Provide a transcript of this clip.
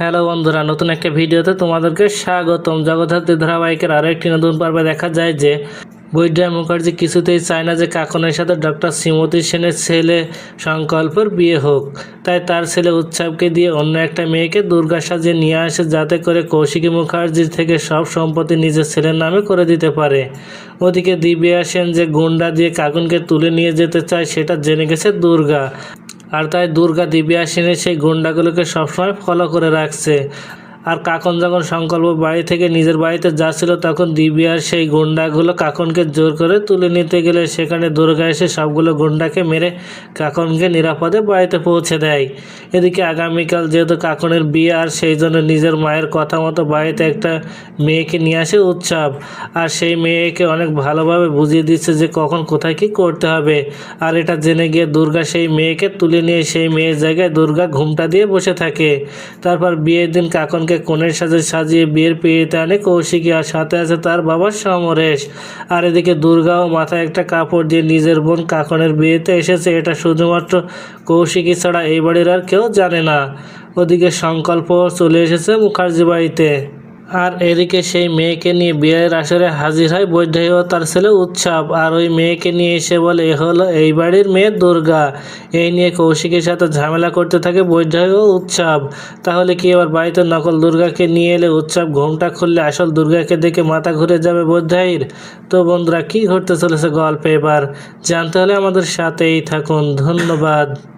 Hello বন্ধুরা, নতুন একটা ভিডিওতে তোমাদেরকে স্বাগতম। জগদ্ধাত্রী ধারাবাহিকের আরও একটি নতুন পর্বে দেখা যায় যে বৈদ্যা মুখার্জি কিছুতেই চায় না যে কাকনের সাথে ডক্টর শ্রীমতী সেনের ছেলে সংকল্পের বিয়ে হোক। তাই তার ছেলে উৎসবকে দিয়ে অন্য একটা মেয়েকে দুর্গা সাজিয়ে নিয়ে আসে যাতে করে কৌশিকী মুখার্জির থেকে সব সম্পত্তি নিজের ছেলের নামে করে দিতে পারে। ওদিকে দিব্যা সেন যে গুন্ডা দিয়ে কাকুনকে তুলে নিয়ে যেতে চায়, সেটা জেনে গেছে দুর্গা। আর তাই দুর্গা দিব্যা সেনের সেই গুন্ডাগুলোকে সবসময় ফলো করে রাখছে। আর কাকন যখন সংকল্প বাড়ি থেকে নিজের বাড়িতে যাচ্ছিল, তখন দিব্যার সেই গুন্ডাগুলো কাকনকে জোর করে তুলে নিতে গেলে সেখানে দুর্গা এসে সবগুলো গুন্ডাকে মেরে কাকনকে নিরাপদে বাড়িতে পৌঁছে দেয়। এদিকে আগামীকাল যেহেতু কাকনের বিয়ে, আর সেই জন্য নিজের মায়ের কথা মতো বাড়িতে একটা মেয়েকে নিয়ে আসে উৎসব। আর সেই মেয়েকে অনেক ভালোভাবে বুঝিয়ে দিচ্ছে যে কখন কোথায় কি করতে হবে। আর এটা জেনে গিয়ে দুর্গা সেই মেয়েকে তুলে নিয়ে সেই মেয়ের জায়গায় দুর্গা ঘুমটা দিয়ে বসে থাকে। তারপর বিয়ের দিন কাকনকে কোণের সাজে সাজিয়ে বিয়ের পিড়িতে আনে কৌশিকী আর সাথে আছে তার বাবা সমরেশ। আর এদিকে দুর্গাও মাথায় একটা কাপড় দিয়ে নিজের বোন কাকনের বিয়েতে এসেছে। এটা শুধুমাত্র কৌশিকী ছাড়া এই বাড়ির আর কেউ জানে না। ওদিকে সংকল্প চলে এসেছে মুখার্জি বাড়িতে। আর এদিকে সেই মেয়েকে নিয়ে বিয়ের আসরে হাজির হয় বৈদ্যাহী ও তার ছেলে উৎসব। আর ওই মেয়েকে নিয়ে এসে বলে, এ হলো এই বাড়ির মেয়ে দুর্গা। এই নিয়ে কৌশিকের সাথে ঝামেলা করতে থাকে বৈদ্যাহী ও উৎসব। তাহলে কি এবার বাড়িতে নকল দুর্গাকে নিয়ে এলে উৎসব ঘুমটা খুললে আসল দুর্গাকে দেখে মাথা ঘুরে যাবে বৈদ্যাহীর তো বন্ধুরা, কি ঘটতে চলেছে গল্পে এবার? জানতে হলে আমাদের সাথেই থাকুন। ধন্যবাদ।